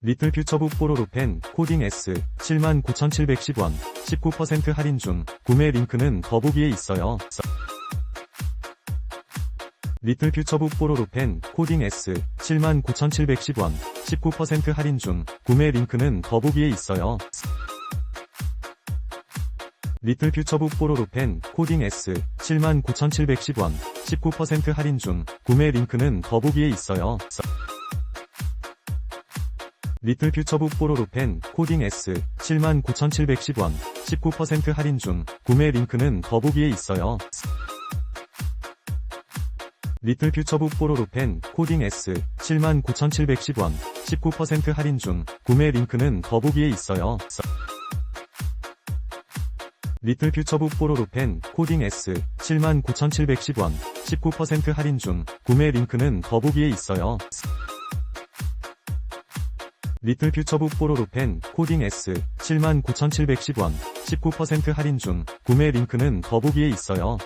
리틀 퓨처북 뽀로로펜 코딩 S 79,710원 19% 할인 중 구매 링크는 더보기에 있어요. 리틀 퓨처북 뽀로로펜 코딩 S 79,710원 19% 할인 중 구매 링크는 더보기에 있어요. 리틀 퓨처북 뽀로로펜 코딩 S 79,710원 19% 할인 중 구매 링크는 더보기에 있어요. 리틀 퓨처북 뽀로로펜 코딩 S 79,710원 19% 할인 중 구매 링크는 더보기에 있어요. 리틀 퓨처북 뽀로로펜 코딩 S 79,710원 19% 할인 중 구매 링크는 더보기에 있어요. 리틀 퓨처북 뽀로로펜 코딩 S 79,710원 19% 할인 중 구매 링크는 더보기에 있어요. 리틀 퓨처북 뽀로로펜 코딩 S 79,710원 19% 할인 중 구매 링크는 더보기에 있어요.